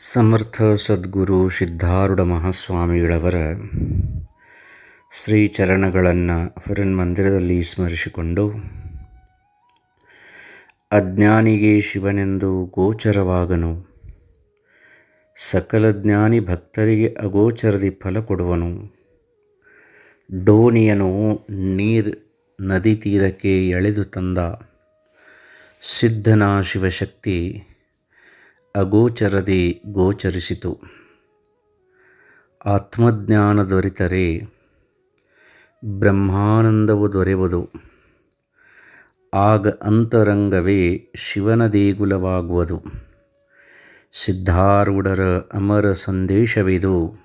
ಸಮರ್ಥ ಸದ್ಗುರು ಸಿದ್ಧಾರೂಢ ಮಹಾಸ್ವಾಮಿಗಳವರ ಶ್ರೀ ಚರಣಗಳನ್ನು ಮಂದಿರದಲ್ಲಿ ಸ್ಮರಿಸಿಕೊಂಡು, ಅಜ್ಞಾನಿಗೆ ಶಿವನೆಂದು ಗೋಚರವಾಗನು, ಸಕಲ ಜ್ಞಾನಿ ಭಕ್ತರಿಗೆ ಅಗೋಚರದಿ ಫಲ ಕೊಡುವನು. ಡೋಣಿಯನು ನೀರು ನದಿ ತೀರಕ್ಕೆ ಎಳೆದು ತಂದ ಸಿದ್ಧನ ಶಿವಶಕ್ತಿ ಅಗೋಚರದಿ ಗೋಚರಿಸಿತು. ಆತ್ಮಜ್ಞಾನ ದೊರೆತರೆ, ಬ್ರಹ್ಮಾನಂದವು ದೊರೆಯುವುದು ಆಗ ಅಂತರಂಗವೇ ಶಿವನ ದೇಗುಲವಾಗುವುದು. ಸಿದ್ಧಾರೂಢರ ಅಮರ ಸಂದೇಶವಿದು.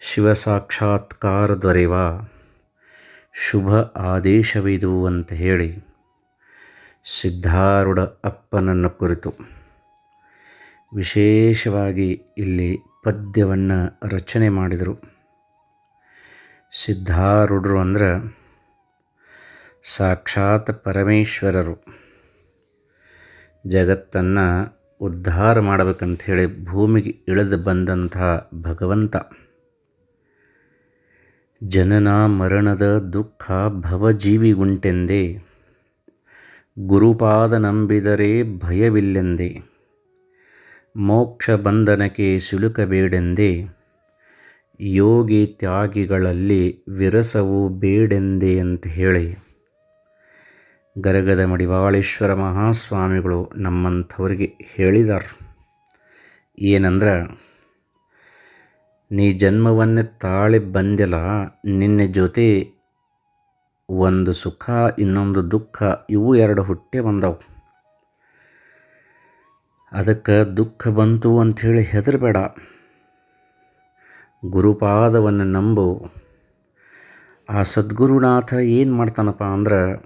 ಶಿವ ಸಾಕ್ಷಾತ್ಕಾರ ದೊರೆವ, ಶುಭ ಆದೇಶವಿದು ಅಂತ ಹೇಳಿ ಸಿದ್ಧಾರೂಢ ಅಪ್ಪನನ್ನು ಕುರಿತು. ವಿಶೇಷವಾಗಿ ಇಲ್ಲಿ ಪದ್ಯವನ್ನು ರಚನೆ ಮಾಡಿದರು. ಸಿದ್ಧಾರೂಢರು ಅಂದ್ರೆ ಸಾಕ್ಷಾತ್ ಪರಮೇಶ್ವರರು. ಜಗತ್ತನ್ನು ಉದ್ಧಾರ ಮಾಡಬೇಕಂಥೇಳಿ ಭೂಮಿಗೆ ಇಳಿದು ಬಂದಂತಹ ಭಗವಂತ. ಜನನ ಮರಣದ ದುಃಖ ಭವಜೀವಿಗುಂಟೆಂದೇ ಗುರುಪಾದ ನಂಬಿದರೆ ಭಯವಿಲ್ಲೆಂದೇ. ಮೋಕ್ಷ ಬಂಧನಕ್ಕೆ ಸಿಲುಕಬೇಡೆಂದೇ. ಯೋಗಿ ತ್ಯಾಗಿಗಳಲ್ಲಿ ವಿರಸವು ಬೇಡೆಂದೇ ಅಂತ ಹೇಳಿ. ಗರಗದ ಮಡಿವಾಳೇಶ್ವರ ಮಹಾಸ್ವಾಮಿಗಳು ನಮ್ಮಂಥವ್ರಿಗೆ ಹೇಳಿದರು. ಏನಂದ್ರೆ, ನೀ ಜನ್ಮವನ್ನೇ ತಾಳಿ ಬಂದಿಲ್ಲ ನಿನ್ನ ಜೊತೆ ಒಂದು ಸುಖ, ಇನ್ನೊಂದು ದುಃಖ, ಇವು ಎರಡು ಹುಟ್ಟೆ ಬಂದವು. ಅದಕ್ಕೆ ದುಃಖ ಬಂತು ಅಂಥೇಳಿ ಹೆದರಬೇಡ. ಗುರುಪಾದವನ್ನು ನಂಬು. ಆ ಸದ್ಗುರುನಾಥ ಏನು ಮಾಡ್ತಾನಪ್ಪ ಅಂದ್ರೆ,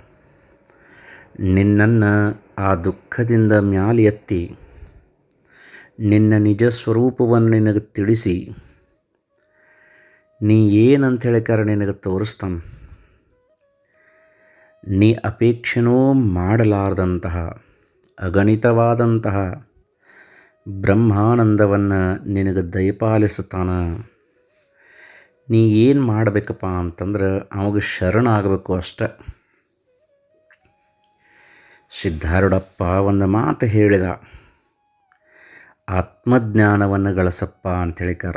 ನಿನ್ನನ್ನು ಆ ದುಃಖದಿಂದ ಮ್ಯಾಲೆ ಎತ್ತಿ, ನಿನ್ನ ನಿಜ ಸ್ವರೂಪವನ್ನು ನಿನಗೆ ತಿಳಿಸಿ, ನೀ ಏನಂತ ಹೇಳಿಕಾರ ನಿನಗೆ ತೋರಿಸ್ತಾನೆ? ನೀ ಅಪೇಕ್ಷೆನೂ ಮಾಡಲಾರ್ದಂತಹ, ಅಗಣಿತವಾದಂತಹ ಬ್ರಹ್ಮಾನಂದವನ್ನು ನಿನಗೆ ದಯಪಾಲಿಸುತ್ತಾನ? ನೀ ಏನು ಮಾಡಬೇಕಪ್ಪ ಅಂತಂದ್ರೆ ಅವಾಗ ಶರಣ ಆಗಬೇಕು ಅಷ್ಟೆ. ಸಿದ್ಧಾರೂಢಪ್ಪ ಒಂದು ಮಾತು ಹೇಳಿದ, ಆತ್ಮಜ್ಞಾನವನ್ನು ಗಳಿಸಪ್ಪ ಅಂತ ಹೇಳಿಕಾರ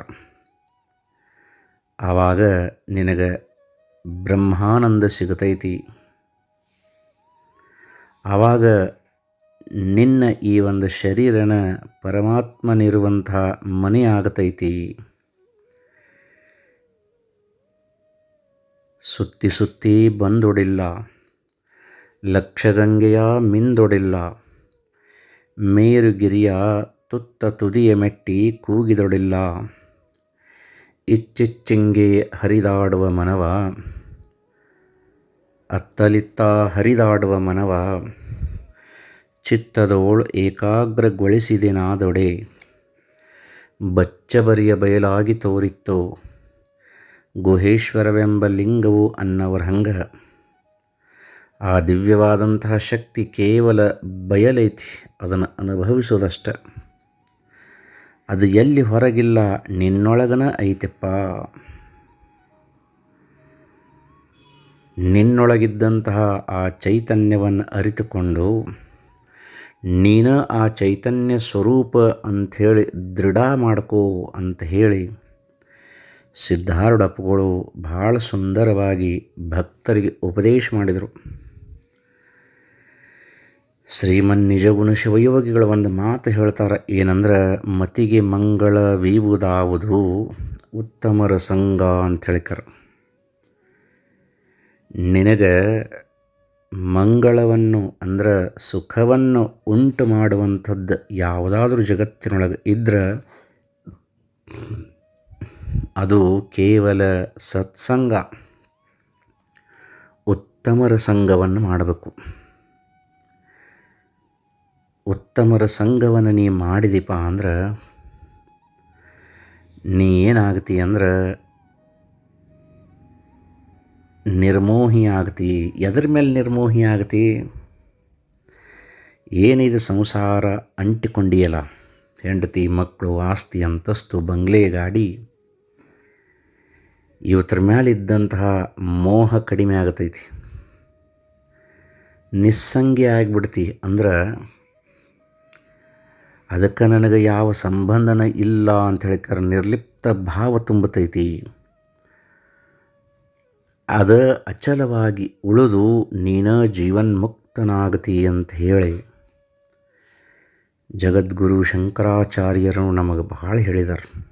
ಆವಾಗ ನಿನಗೆ ಬ್ರಹ್ಮಾನಂದ ಸಿಗತೈತಿ. ಆವಾಗ ನಿನ್ನ ಈ ಒಂದು ಶರೀರನ ಪರಮಾತ್ಮನಿರುವಂಥ ಮನೆ ಆಗತೈತಿ ಸುತ್ತಿ ಸುತ್ತಿ ಬಂದೊಡಿಲ್ಲ. ಲಕ್ಷಗಂಗೆಯ ಮಿಂದೊಡಿಲ್ಲ. ಮೇರುಗಿರಿಯ ತುತ್ತ ತುದಿಯ ಮೆಟ್ಟಿ ಕೂಗಿದೊಡಿಲ್ಲ. ಇಚ್ಚಿಚ್ಚಿಂಗೆ ಹರಿದಾಡುವ ಮನವ, ಅತ್ತಲಿತ್ತ ಹರಿದಾಡುವ ಮನವ ಚಿತ್ತದೋಳು ಏಕಾಗ್ರಗೊಳಿಸಿದೆನಾದೊಡೆ. ಬಚ್ಚಬರಿಯ ಬಯಲಾಗಿ ತೋರಿತ್ತು. ಗುಹೇಶ್ವರವೆಂಬ ಲಿಂಗವು ಅನ್ನವರ ಹಂಗ ಆ ದಿವ್ಯವಾದಂತಹ ಶಕ್ತಿ ಕೇವಲ ಬಯಲೈತಿ, ಅದನ್ನು ಅನುಭವಿಸೋದಷ್ಟ. ಅದು ಎಲ್ಲಿ ಹೊರಗಿಲ್ಲ, ನಿನ್ನೊಳಗನ ಐತೆಪ್ಪ. ನಿನ್ನೊಳಗಿದ್ದಂತಹ ಆ ಚೈತನ್ಯವನ್ನು ಅರಿತುಕೊಂಡು ನೀನು ಆ ಚೈತನ್ಯ ಸ್ವರೂಪ ಅಂಥೇಳಿ ದೃಢ ಮಾಡ್ಕೋ ಅಂತ ಹೇಳಿ ಸಿದ್ಧಾರೂಢಪ್ಪಗಳು ಭಾಳ ಸುಂದರವಾಗಿ ಭಕ್ತರಿಗೆ ಉಪದೇಶ ಮಾಡಿದರು. ಶ್ರೀಮನ್ ನಿಜಗುಣ ಶಿವಯೋಗಿಗಳ ಒಂದು ಮಾತು ಹೇಳ್ತಾರೆ, ಏನಂದ್ರೆ, ಮತಿಗೆ ಮಂಗಳ ವೀವುದಾವುದು ಉತ್ತಮರ ಸಂಘ ಅಂತ ಹೇಳಿಕರ ನಿನಗೆ ಮಂಗಳವನ್ನು ಅಂದ್ರೆ ಸುಖವನ್ನು ಉಂಟು ಮಾಡುವಂಥದ್ದು ಯಾವುದಾದ್ರೂ ಜಗತ್ತಿನೊಳಗೆ ಇದ್ರೆ ಅದು ಕೇವಲ ಸತ್ಸಂಗ, ಉತ್ತಮರ ಸಂಘವನ್ನು ಮಾಡಬೇಕು. ಉತ್ತಮರ ಸಂಘವನ್ನು ನೀ ಮಾಡಿದೀಪ ಅಂದ್ರೆ ನೀ ಏನಾಗ್ತಿ ಅಂದ್ರೆ ನಿರ್ಮೋಹಿ ಆಗ್ತಿ ಎದ್ರ ಮೇಲೆ ನಿರ್ಮೋಹಿ ಆಗ್ತಿ ಏನಿದು ಸಂಸಾರ ಅಂಟಿಕೊಂಡಿಯಲ್ಲ ಹೆಂಡತಿ ಮಕ್ಕಳು ಆಸ್ತಿ, ಅಂತಸ್ತು, ಬಂಗ್ಲೆ, ಗಾಡಿ. ಇವತ್ತರ ಮೇಲೆ ಇದ್ದಂತಹ ಮೋಹ ಕಡಿಮೆ ಆಗತೈತಿ. ನಿಸ್ಸಂಗಿ ಆಗಿಬಿಡ್ತಿ ಅಂದ್ರೆ ಅದಕ್ಕೆ ನನಗೆ ಯಾವ ಸಂಬಂಧನ ಇಲ್ಲ ಅಂತ ಹೇಳಿಕರ ನಿರ್ಲಿಪ್ತ ಭಾವ ತುಂಬತೈತಿ. ಅದ ಅಚಲವಾಗಿ ಉಳಿದು ನೀನ ಜೀವನ್ಮುಕ್ತನಾಗತಿ ಅಂತ ಹೇಳಿ ಜಗದ್ಗುರು ಶಂಕರಾಚಾರ್ಯರು ನಮಗೆ ಭಾಳ ಹೇಳಿದಾರೆ.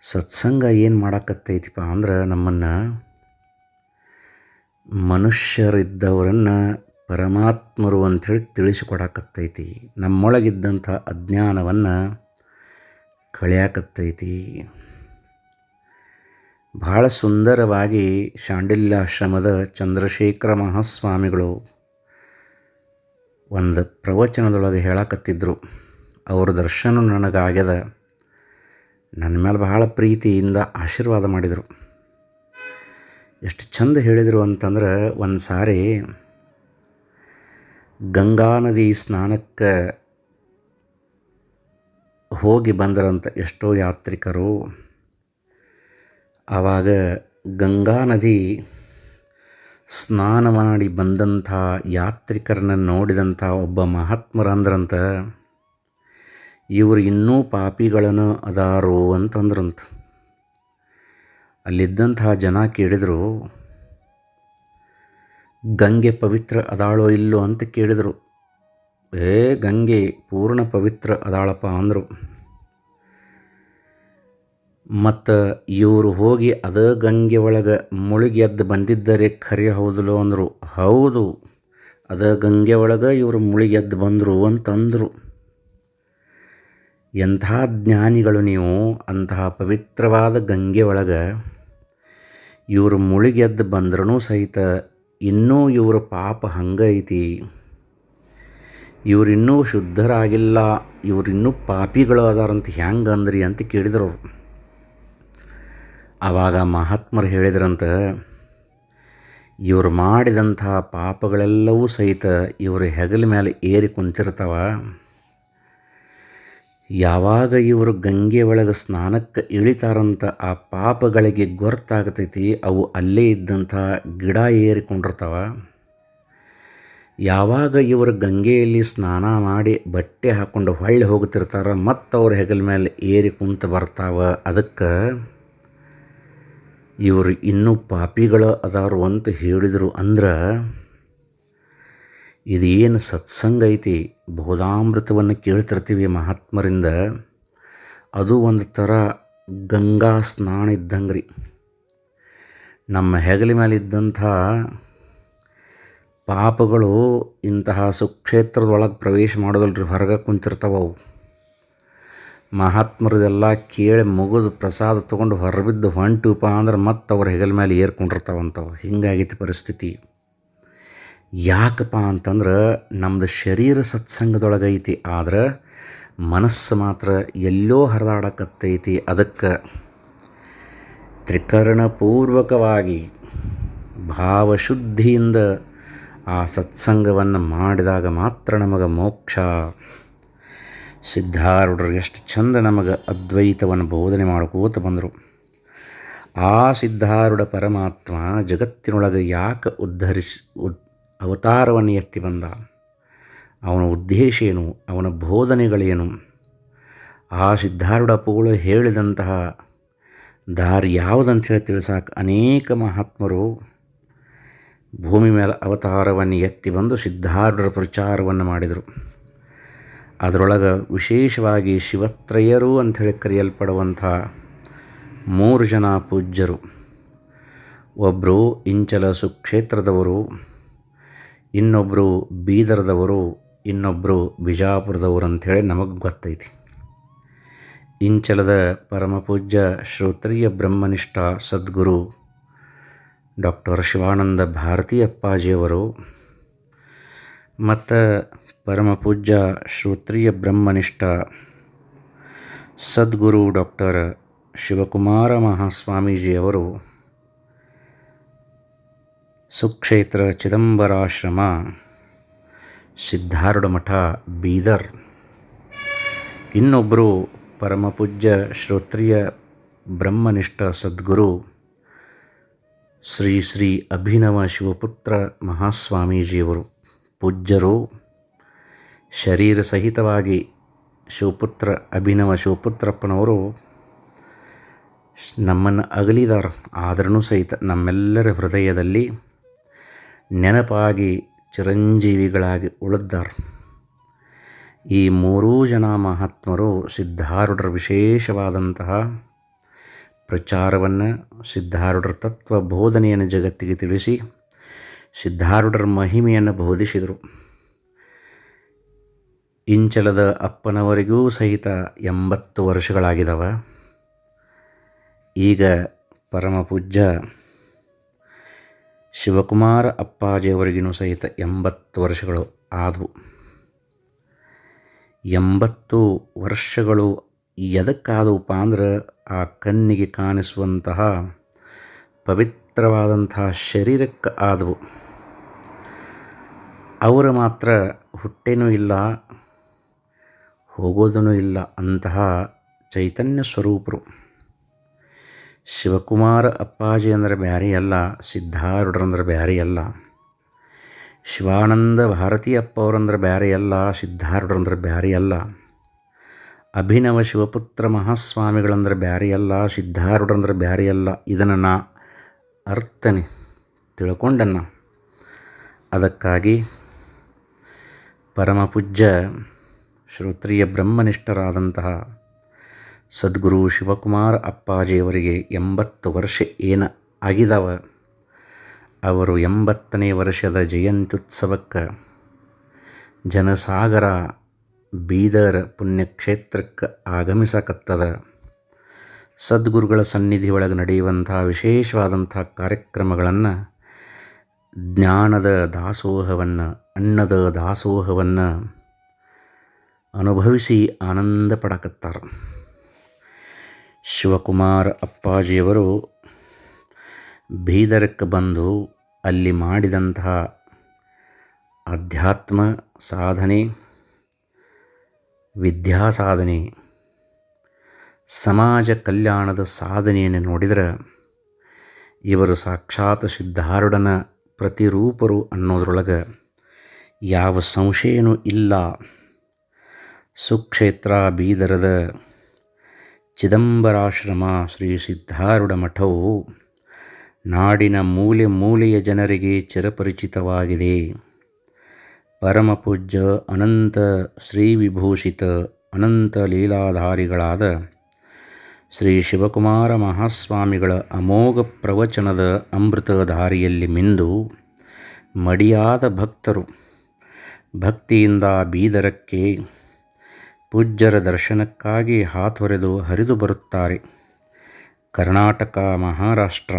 ಸತ್ಸಂಗ ಏನು ಮಾಡಾಕತ್ತೈತಿಪ್ಪ ಅಂದ್ರೆ ನಮ್ಮನ್ನು ಮನುಷ್ಯರಿದ್ದವರನ್ನು ಪರಮಾತ್ಮರು ಅಂಥೇಳಿ ತಿಳಿಸಿಕೊಡಾಕತ್ತೈತಿ. ನಮ್ಮೊಳಗಿದ್ದಂಥ ಅಜ್ಞಾನವನ್ನು ಕಳೆಯಾಕತ್ತೈತಿ. ಭಾಳ ಸುಂದರವಾಗಿ ಶಾಂಡಿಲ್ಯಾಶ್ರಮದ ಚಂದ್ರಶೇಖರ ಮಹಾಸ್ವಾಮಿಗಳು ಒಂದು ಪ್ರವಚನದೊಳಗೆ ಹೇಳಕತ್ತಿದ್ರು. ಅವ್ರ ದರ್ಶನ ನನಗಾಗ್ಯದ. ನನ್ನ ಮೇಲೆ ಬಹಳ ಪ್ರೀತಿಯಿಂದ ಆಶೀರ್ವಾದ ಮಾಡಿದರು. ಎಷ್ಟು ಚಂದ ಹೇಳಿದರು ಅಂತಂದ್ರೆ ಒಂದು ಸಾರಿ ಗಂಗಾ ನದಿ ಸ್ನಾನಕ್ಕೆ ಹೋಗಿ ಬಂದರಂತ ಎಷ್ಟೋ ಯಾತ್ರಿಕರು ಆವಾಗ ಗಂಗಾ ನದಿ ಸ್ನಾನ ಮಾಡಿ ಬಂದಂಥ ಯಾತ್ರಿಕರನ್ನ ನೋಡಿದಂಥ ಒಬ್ಬ ಮಹಾತ್ಮರಂದ್ರಂತ, ಇವರು ಇನ್ನೂ ಪಾಪಿಗಳನ್ನು ಅದಾರು ಅಂತಂದ್ರಂತ. ಅಲ್ಲಿದ್ದಂತಹ ಜನ ಕೇಳಿದರು, ಗಂಗೆ ಪವಿತ್ರ ಅದಾಳೋ ಇಲ್ಲೋ? ಅಂತ ಕೇಳಿದರು. ಏ ಗಂಗೆ, ಪೂರ್ಣ ಪವಿತ್ರ ಅದಾಳಪ್ಪ ಅಂದರು. ಮತ್ತು ಇವರು ಹೋಗಿ ಅದ ಗಂಗೆ ಒಳಗೆ ಮುಳುಗಿ ಎದ್ದು ಬಂದಿದ್ದರೆ ಖರೆ ಹೌದಲೋ ಅಂದರು. ಹೌದು, ಅದ ಗಂಗೆ ಒಳಗೆ ಇವರು ಮುಳುಗಿ ಎದ್ದು ಬಂದರು ಅಂತಂದರು. ಎಂಥ ಜ್ಞಾನಿಗಳು ನೀವು ಅಂತಹ ಪವಿತ್ರವಾದ ಗಂಗೆ ಒಳಗೆ ಇವರು ಮುಳುಗೆದ್ದು ಬಂದ್ರೂ ಸಹಿತ ಇನ್ನೂ ಇವರ ಪಾಪ ಹಂಗೆ ಐತಿ. ಇವರಿನ್ನೂ ಶುದ್ಧರಾಗಿಲ್ಲ, ಇವರಿನ್ನೂ ಪಾಪಿಗಳು ಅದಾರಂತ ಹೆಂಗೆ ಅಂದ್ರಿ ಅಂತ ಕೇಳಿದರು ಅವರು. ಆವಾಗ ಮಹಾತ್ಮರು ಹೇಳಿದ್ರಂತ, ಇವರು ಮಾಡಿದಂಥ ಪಾಪಗಳೆಲ್ಲವೂ ಸಹಿತ ಇವರು ಹೆಗಲ ಮೇಲೆ ಏರಿ ಕುಂತಿರ್ತಾವ. ಯಾವಾಗ ಇವರು ಗಂಗೆ ಒಳಗೆ ಸ್ನಾನಕ್ಕೆ ಇಳಿತಾರಂತ ಆ ಪಾಪಗಳಿಗೆ ಗೊತ್ತಾಗ್ತೈತಿ, ಅವು ಅಲ್ಲೇ ಇದ್ದಂಥ ಗಿಡ ಏರಿಕೊಂಡಿರ್ತಾವ ಯಾವಾಗ ಇವರು ಗಂಗೆಯಲ್ಲಿ ಸ್ನಾನ ಮಾಡಿ ಬಟ್ಟೆ ಹಾಕ್ಕೊಂಡು ಹೊಳ್ಳಿ ಹೋಗ್ತಿರ್ತಾರ ಮತ್ತು ಅವ್ರ ಹೆಗಲ ಮೇಲೆ ಏರಿ ಕುಂತು ಬರ್ತಾವ. ಅದಕ್ಕೆ ಇವರು ಇನ್ನೂ ಪಾಪಿಗಳ ಅದಾರು ಅಂತ ಹೇಳಿದರು ಅಂದ್ರೆ, ಇದೇನು ಸತ್ಸಂಗ ಐತಿ? ಬೋಧಾಮೃತವನ್ನು ಕೇಳ್ತಿರ್ತೀವಿ ಮಹಾತ್ಮರಿಂದ. ಅದು ಒಂದು ಥರ ಗಂಗಾ ಸ್ನಾನ ಇದ್ದಂಗೆ ರೀ ನಮ್ಮ ಹೆಗಲಿ ಮೇಲೆ ಇದ್ದಂಥ ಪಾಪಗಳು ಇಂತಹ ಸುಕ್ಷೇತ್ರದೊಳಗೆ ಪ್ರವೇಶ ಮಾಡೋದಲ್ರಿ, ಹೊರಗೆ ಕುಂತಿರ್ತಾವೆ ಮಹಾತ್ಮರದೆಲ್ಲ ಕೇಳಿ ಮುಗಿದು ಪ್ರಸಾದ ತೊಗೊಂಡು ಹೊರಬಿದ್ದು ಹೊಂಟುಪ ಅಂದ್ರೆ ಮತ್ತೆ ಅವ್ರ ಹೆಗಲ ಮೇಲೆ ಏರ್ಕೊಂಡಿರ್ತಾವಂಥವು ಹಿಂಗಾಗಿತ್ತು ಪರಿಸ್ಥಿತಿ. ಯಾಕಪ್ಪ ಅಂತಂದ್ರೆ ನಮ್ಮದು ಶರೀರ ಸತ್ಸಂಗದೊಳಗೈತಿ, ಆದ್ರೆ ಮನಸ್ಸು ಮಾತ್ರ ಎಲ್ಲೋ ಹರಿದಾಡಕತ್ತೈತಿ. ಅದಕ್ಕೆ ತ್ರಿಕರಣಪೂರ್ವಕವಾಗಿ ಭಾವಶುದ್ಧಿಯಿಂದ ಆ ಸತ್ಸಂಗವನ್ನು ಮಾಡಿದಾಗ ಮಾತ್ರ ನಮಗೆ ಮೋಕ್ಷ. ಸಿದ್ಧಾರೂಢರು ಎಷ್ಟು ಚಂದ ನಮಗೆ ಅದ್ವೈತವನ್ನು ಬೋಧನೆ ಮಾಡ್ಕೋತ ಬಂದರು. ಆ ಸಿದ್ಧಾರೂಢ ಪರಮಾತ್ಮ ಜಗತ್ತಿನೊಳಗೆ ಯಾಕೆ ಉದ್ಧರಿಸಿ, ಉದ್, ಅವತಾರವನ್ನು ಎತ್ತಿ ಬಂದ? ಅವನ ಉದ್ದೇಶ ಏನು? ಅವನ ಬೋಧನೆಗಳೇನು ಆ ಸಿದ್ಧಾರೂಢ ಪೂಳು ಹೇಳಿದಂತಹ ದಾರಿ ಯಾವುದಂತ ಹೇಳಿ ತಿಳಿಸಾಕ ಅನೇಕ ಮಹಾತ್ಮರು ಭೂಮಿ ಮೇಲೆ ಅವತಾರವನ್ನು ಎತ್ತಿ ಬಂದು ಸಿದ್ಧಾರೂಢರ ಪ್ರಚಾರವನ್ನು ಮಾಡಿದರು. ಅದರೊಳಗೆ ವಿಶೇಷವಾಗಿ ಶಿವತ್ರಯರು ಅಂಥೇಳಿ ಕರೆಯಲ್ಪಡುವಂಥ ಮೂರು ಜನ ಪೂಜ್ಯರು. ಒಬ್ಬರು ಇಂಚಲ ಸುಕ್ಷೇತ್ರದವರು ಇನ್ನೊಬ್ಬರು ಬೀದರ್ದವರು ಇನ್ನೊಬ್ಬರು ಬಿಜಾಪುರದವರು ಅಂಥೇಳಿ ನಮಗೆ ಗೊತ್ತೈತಿ. ಇಂಚಲದ ಪರಮಪೂಜ್ಯ ಶ್ರೋತ್ರಿಯ ಬ್ರಹ್ಮನಿಷ್ಠ ಸದ್ಗುರು ಡಾಕ್ಟರ್ ಶಿವಾನಂದ ಭಾರತಿ ಅಪ್ಪಾಜಿಯವರು ಮತ್ತು ಪರಮಪೂಜ್ಯ ಶ್ರೋತ್ರಿಯ ಬ್ರಹ್ಮನಿಷ್ಠ ಸದ್ಗುರು ಡಾಕ್ಟರ್ ಶಿವಕುಮಾರ ಮಹಾಸ್ವಾಮೀಜಿಯವರು ಸುಕ್ಷೇತ್ರ ಚಿದಂಬರಾಶ್ರಮ ಸಿದ್ಧಾರೂಢ ಮಠ ಬೀದರ್. ಇನ್ನೊಬ್ಬರು ಪರಮಪೂಜ್ಯ ಶ್ರೋತ್ರಿಯ ಬ್ರಹ್ಮನಿಷ್ಠ ಸದ್ಗುರು ಶ್ರೀ ಶ್ರೀ ಅಭಿನವ ಶಿವಪುತ್ರ ಮಹಾಸ್ವಾಮೀಜಿಯವರು. ಪೂಜ್ಯರು ಶರೀರ ಸಹಿತವಾಗಿ ಶಿವಪುತ್ರ, ಅಭಿನವ ಶಿವಪುತ್ರಪ್ಪನವರು ನಮ್ಮನ್ನು ಅಗಲಿದಾರ. ಆದ್ರೂ ಸಹಿತ ನಮ್ಮೆಲ್ಲರ ಹೃದಯದಲ್ಲಿ ನೆನಪಾಗಿ ಚಿರಂಜೀವಿಗಳಾಗಿ ಉಳಿದಾರ. ಈ ಮೂರೂ ಜನ ಮಹಾತ್ಮರು ಸಿದ್ಧಾರೂಢರ ವಿಶೇಷವಾದಂತಹ ಪ್ರಚಾರವನ್ನು, ಸಿದ್ಧಾರೂಢರ ತತ್ವ ಬೋಧನೆಯನ್ನು ಜಗತ್ತಿಗೆ ತಿಳಿಸಿ, ಸಿದ್ಧಾರೂಢರ ಮಹಿಮೆಯನ್ನು ಬೋಧಿಸಿದರು. ಇಂಚಲದ ಅಪ್ಪನವರಿಗೂ ಸಹಿತ ಎಂಬತ್ತು ವರ್ಷಗಳಾಗಿದ್ದಾವೆ ಈಗ ಪರಮಪೂಜ್ಯ ಶಿವಕುಮಾರ ಅಪ್ಪಾಜಿಯವರಿಗೂ ಸಹಿತ ಎಂಬತ್ತು ವರ್ಷಗಳು ಆದವು. ಎಂಬತ್ತು ವರ್ಷಗಳು ಎದಕ್ಕಾದವಪ್ಪ ಅಂದ್ರೆ ಆ ಕಣ್ಣಿಗೆ ಕಾಣಿಸುವಂತಹ ಪವಿತ್ರವಾದಂತಹ ಶರೀರಕ್ಕೆ ಆದವು. ಅವರು ಮಾತ್ರ ಹುಟ್ಟೇನೂ ಇಲ್ಲ ಹೋಗೋದೂ ಇಲ್ಲ ಅಂತಹ ಚೈತನ್ಯ ಸ್ವರೂಪರು. ಶಿವಕುಮಾರ ಅಪ್ಪಾಜಿ ಅಂದರೆ ಬ್ಯಾರಿ ಅಲ್ಲ, ಸಿದ್ಧಾರೂಢರಂದ್ರೆ ಬ್ಯಾರಿ ಅಲ್ಲ. ಶಿವಾನಂದ ಭಾರತಿ ಅಪ್ಪವರಂದ್ರೆ ಬ್ಯಾರಿ ಅಲ್ಲ, ಸಿದ್ಧಾರೂಢರಂದ್ರೆ ಬ್ಯಾರಿ ಅಲ್ಲ. ಅಭಿನವ ಶಿವಪುತ್ರ ಮಹಾಸ್ವಾಮಿಗಳಂದ್ರೆ ಬ್ಯಾರಿ ಅಲ್ಲ, ಸಿದ್ಧಾರೂಢರಂದ್ರೆ ಬ್ಯಾರಿ ಅಲ್ಲ. ಇದನ್ನು ನಾ ಅರ್ಥನೆ ತಿಳ್ಕೊಂಡನ್ನ. ಅದಕ್ಕಾಗಿ ಪರಮಪೂಜ್ಯ ಶ್ರೋತ್ರಿಯ ಬ್ರಹ್ಮನಿಷ್ಠರಾದಂತಹ ಸದ್ಗುರು ಶಿವಕುಮಾರ ಅಪ್ಪಾಜಿಯವರಿಗೆ ಎಂಬತ್ತು ವರ್ಷ ಏನು ಆಗಿದವ? ಅವರು ಎಂಬತ್ತನೇ ವರ್ಷದ ಜಯಂತ್ಯುತ್ಸವಕ್ಕೆ ಜನಸಾಗರ ಬೀದರ್ ಪುಣ್ಯಕ್ಷೇತ್ರಕ್ಕೆ ಆಗಮಿಸಕತ್ತದ. ಸದ್ಗುರುಗಳ ಸನ್ನಿಧಿ ಒಳಗೆ ನಡೆಯುವಂಥ ವಿಶೇಷವಾದಂಥ ಕಾರ್ಯಕ್ರಮಗಳನ್ನು ಜ್ಞಾನದ ದಾಸೋಹವನ್ನು, ಅನ್ನದ ದಾಸೋಹವನ್ನು ಅನುಭವಿಸಿ ಆನಂದ ಪಡಕತ್ತಾರ ಶಿವಕುಮಾರ ಅಪ್ಪಾಜಿಯವರು ಬೀದರಕ್ಕೆ ಬಂದು ಅಲ್ಲಿ ಮಾಡಿದಂತಹ ಅಧ್ಯಾತ್ಮ ಸಾಧನೆ, ವಿದ್ಯಾ ಸಾಧನೆ, ಸಮಾಜ ಕಲ್ಯಾಣದ ಸಾಧನೆಯನ್ನು ನೋಡಿದರೆ ಇವರು ಸಾಕ್ಷಾತ್ ಸಿದ್ಧಾರುಡನ ಪ್ರತಿರೂಪರು ಅನ್ನೋದ್ರೊಳಗೆ ಯಾವ ಸಂಶಯನೂ ಇಲ್ಲ. ಸುಕ್ಷೇತ್ರ ಬೀದರದ ಚಿದಂಬರಾಶ್ರಮ ಶ್ರೀ ಸಿದ್ಧಾರೂಢ ಮಠವು ನಾಡಿನ ಮೂಲೆ ಮೂಲೆಯ ಜನರಿಗೆ ಚಿರಪರಿಚಿತವಾಗಿದೆ. ಪರಮಪೂಜ್ಯ ಅನಂತ ಶ್ರೀವಿಭೂಷಿತ ಅನಂತ ಲೀಲಾಧಾರಿಗಳಾದ ಶ್ರೀ ಶಿವಕುಮಾರ ಮಹಾಸ್ವಾಮಿಗಳ ಅಮೋಘ ಪ್ರವಚನದ ಅಮೃತಧಾರಿಯಲ್ಲಿ ಮಿಂದು ಮಡಿಯಾದ ಭಕ್ತರು ಭಕ್ತಿಯಿಂದ ಬೀದರಕ್ಕೆ ಪೂಜ್ಯರ ದರ್ಶನಕ್ಕಾಗಿ ಹಾತೊರೆದು ಹರಿದು ಬರುತ್ತಾರೆ. ಕರ್ನಾಟಕ, ಮಹಾರಾಷ್ಟ್ರ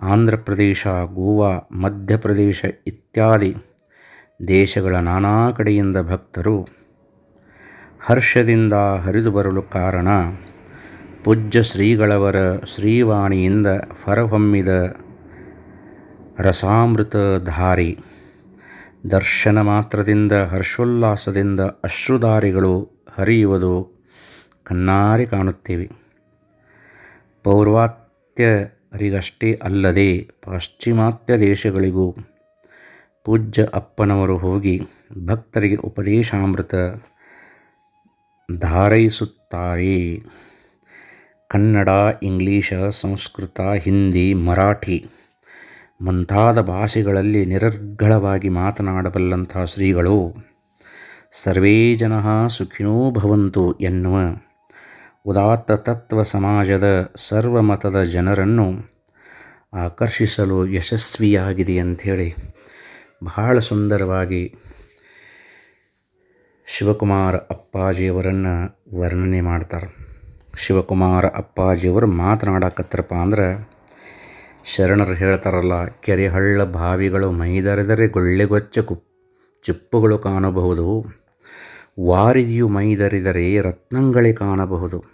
ಆಂಧ್ರ ಪ್ರದೇಶ ಗೋವಾ, ಮಧ್ಯಪ್ರದೇಶ ಇತ್ಯಾದಿ ದೇಶಗಳ ನಾನಾ ಕಡೆಯಿಂದ ಭಕ್ತರು ಹರ್ಷದಿಂದ ಹರಿದು ಬರಲು ಕಾರಣ ಪೂಜ್ಯ ಶ್ರೀಗಳವರ ಶ್ರೀವಾಣಿಯಿಂದ ಹೊರಹೊಮ್ಮಿದ ರಸಾಮೃತ ಧಾರಿ ದರ್ಶನ ಮಾತ್ರದಿಂದ ಹರ್ಷೋಲ್ಲಾಸದಿಂದ ಅಶ್ರುಧಾರಿಗಳು ಹರಿಯುವುದು ಕಣ್ಣಾರಿ ಕಾಣುತ್ತೇವೆ. ಪೌರ್ವಾತ್ಯರಿಗಷ್ಟೇ ಅಲ್ಲದೆ ಪಾಶ್ಚಿಮಾತ್ಯ ದೇಶಗಳಿಗೂ ಪೂಜ್ಯ ಅಪ್ಪನವರು ಹೋಗಿ ಭಕ್ತರಿಗೆ ಉಪದೇಶಾಮೃತ ಧಾರೈಸುತ್ತಾರೆ. ಕನ್ನಡ, ಇಂಗ್ಲೀಷ, ಸಂಸ್ಕೃತ, ಹಿಂದಿ, ಮರಾಠಿ ಮುಂತಾದ ಭಾಷೆಗಳಲ್ಲಿ ನಿರರ್ಗಳವಾಗಿ ಮಾತನಾಡಬಲ್ಲಂಥ ಶ್ರೀಗಳು, ಸರ್ವೇ ಜನ ಸುಖಿನೋ ಭವಂತು ಎನ್ನುವ ಉದಾತ್ತ ತತ್ವ ಸಮಾಜದ ಸರ್ವಮತದ ಜನರನ್ನು ಆಕರ್ಷಿಸಲು ಯಶಸ್ವಿಯಾಗಿದೆ ಅಂಥೇಳಿ ಬಹಳ ಸುಂದರವಾಗಿ ಶಿವಕುಮಾರ ಅಪ್ಪಾಜಿಯವರನ್ನು ವರ್ಣನೆ ಮಾಡ್ತಾರೆ. ಶಿವಕುಮಾರ ಅಪ್ಪಾಜಿಯವರು ಮಾತನಾಡಕತ್ರಪ್ಪ ಅಂದ್ರೆ ಶರಣರು ಹೇಳ್ತಾರಲ್ಲ, ಕೆರೆ ಹಳ್ಳ ಬಾವಿಗಳು ಮೈದರೆದರೆ ಗೊಳ್ಳೆಗೊಚ್ಚ ಕುಪ್, ಚಿಪ್ಪುಗಳು ಕಾಣಬಹುದು. ವಾರಿದಿಯು ಮೈದರಿದರೆ ರತ್ನಗಳೇ ಕಾಣಬಹುದು.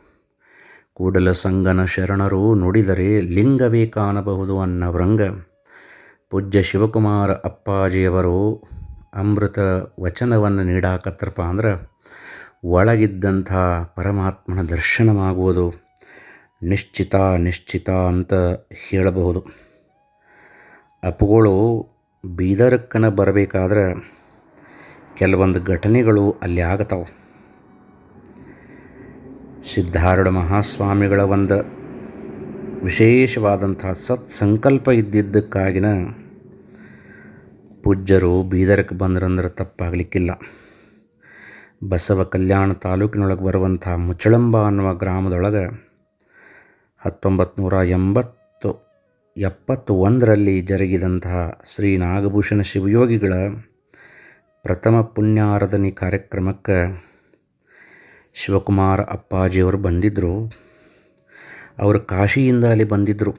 ಕೂಡಲ ಸಂಗನ ಶರಣರು ನುಡಿದರೆ ಲಿಂಗವೇ ಕಾಣಬಹುದು ಅನ್ನವರಂಗ ಪೂಜ್ಯ ಶಿವಕುಮಾರ ಅಪ್ಪಾಜಿಯವರು ಅಮೃತ ವಚನವನ್ನು ನೀಡಾಕತ್ರಪ್ಪ ಅಂದ್ರೆ, ಒಳಗಿದ್ದಂಥ ಪರಮಾತ್ಮನ ದರ್ಶನವಾಗುವುದು. ನಿಶ್ಚಿತ ನಿಶ್ಚಿತ ಅಂತ ಹೇಳಬಹುದು. ಅಪ್ಪುಗಳು ಬೀದರಕ್ಕನ ಬರಬೇಕಾದ್ರೆ ಕೆಲವೊಂದು ಘಟನೆಗಳು ಅಲ್ಲಿ ಆಗತಾವೆ ಸಿದ್ಧಾರೂಢ ಮಹಾಸ್ವಾಮಿಗಳ ಒಂದು ವಿಶೇಷವಾದಂಥ ಸತ್ಸಂಕಲ್ಪ ಇದ್ದಿದ್ದಕ್ಕಾಗಿನ ಪೂಜ್ಯರು ಬೀದರಕ್ಕೆ ಬಂದ್ರಂದ್ರೆ ತಪ್ಪಾಗಲಿಕ್ಕಿಲ್ಲ. ಬಸವ ಕಲ್ಯಾಣ ತಾಲೂಕಿನೊಳಗೆ ಬರುವಂಥ ಮುಚ್ಚಳಂಬ ಅನ್ನುವ ಗ್ರಾಮದೊಳಗೆ ಹತ್ತೊಂಬತ್ತು ನೂರ ಎಂಬತ್ತು ಎಪ್ಪತ್ತು ಒಂದರಲ್ಲಿ ಜರುಗಿದಂತಹ ಶ್ರೀ ನಾಗಭೂಷಣ ಶಿವಯೋಗಿಗಳ ಪ್ರಥಮ ಪುಣ್ಯಾರಾಧನೆ ಕಾರ್ಯಕ್ರಮಕ್ಕೆ ಶಿವಕುಮಾರ ಅಪ್ಪಾಜಿಯವರು ಬಂದಿದ್ದರು ಅವರು ಕಾಶಿಯಿಂದ ಅಲ್ಲಿ ಬಂದಿದ್ದರು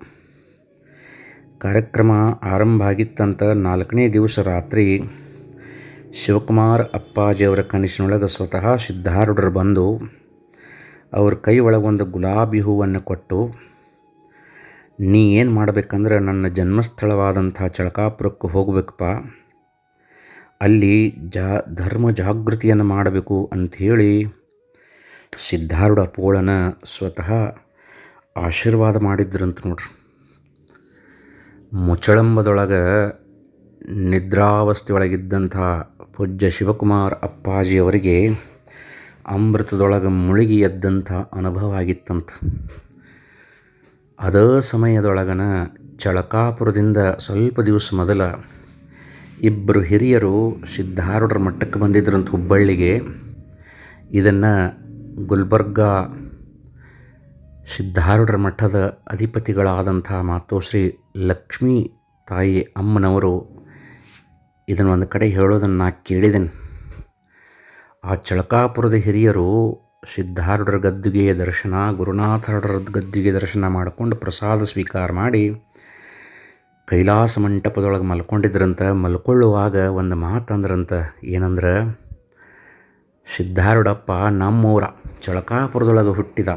ಕಾರ್ಯಕ್ರಮ ಆರಂಭ ಆಗಿತ್ತಂತ ನಾಲ್ಕನೇ ದಿವಸ ರಾತ್ರಿ ಶಿವಕುಮಾರ ಅಪ್ಪಾಜಿಯವರ ಕನಸಿನೊಳಗೆ ಸ್ವತಃ ಸಿದ್ಧಾರೂಢರು ಬಂದು ಅವ್ರ ಕೈ ಒಳಗೊಂದು ಗುಲಾಬಿ ಹೂವನ್ನು ಕೊಟ್ಟು, ನೀ ಏನು ಮಾಡಬೇಕಂದ್ರೆ ನನ್ನ ಜನ್ಮಸ್ಥಳವಾದಂಥ ಚಳಕಾಪುರಕ್ಕೆ ಹೋಗಬೇಕಪ್ಪ. ಅಲ್ಲಿ ಜಾ, ಧರ್ಮ ಜಾಗೃತಿಯನ್ನು ಮಾಡಬೇಕು ಅಂಥೇಳಿ ಸಿದ್ಧಾರೂಢ ಪೋಳನ ಸ್ವತಃ ಆಶೀರ್ವಾದ ಮಾಡಿದ್ರಂತ ನೋಡ್ರಿ. ಮುಚ್ಚಳಂಬದೊಳಗೆ ನಿದ್ರಾವಸ್ಥೆಯೊಳಗಿದ್ದಂಥ ಪೂಜ್ಯ ಶಿವಕುಮಾರ್ ಅಪ್ಪಾಜಿಯವರಿಗೆ ಅಮೃತದೊಳಗೆ ಮುಳುಗಿ ಎದ್ದಂಥ ಅನುಭವ ಆಗಿತ್ತಂತ. ಅದೇ ಸಮಯದೊಳಗನ ಚಳಕಾಪುರದಿಂದ ಸ್ವಲ್ಪ ದಿವಸ ಮೊದಲ ಇಬ್ಬರು ಹಿರಿಯರು ಸಿದ್ಧಾರೂಢರ ಮಟ್ಟಕ್ಕೆ ಬಂದಿದ್ರಂತ ಹುಬ್ಬಳ್ಳಿಗೆ. ಇದನ್ನು ಗುಲ್ಬರ್ಗ ಸಿದ್ಧಾರೂಢರ ಮಠದ ಅಧಿಪತಿಗಳಾದಂಥ ಮಾತೋಶ್ರೀ ಲಕ್ಷ್ಮೀ ತಾಯಿ ಅಮ್ಮನವರು ಇದನ್ನು ಒಂದು ಕಡೆ ಹೇಳೋದನ್ನು ನಾ ಕೇಳಿದ್ದೇನೆ ಆ ಚಳಕಾಪುರದ ಹಿರಿಯರು ಸಿದ್ಧಾರೂಢರ ಗದ್ದುಗೆಯ ದರ್ಶನ ಗುರುನಾಥರ ಗದ್ದುಗೆ ದರ್ಶನ ಮಾಡಿಕೊಂಡು ಪ್ರಸಾದ ಸ್ವೀಕಾರ ಮಾಡಿ ಕೈಲಾಸ ಮಂಟಪದೊಳಗೆ ಮಲ್ಕೊಂಡಿದ್ರಂತ, ಮಲ್ಕೊಳ್ಳುವಾಗ ಒಂದು ಮಾತಂದ್ರಂತ ಏನಂದ್ರೆ, ಸಿದ್ಧಾರೂಢಪ್ಪ ನಮ್ಮೂರ ಚಳಕಾಪುರದೊಳಗೆ ಹುಟ್ಟಿದ.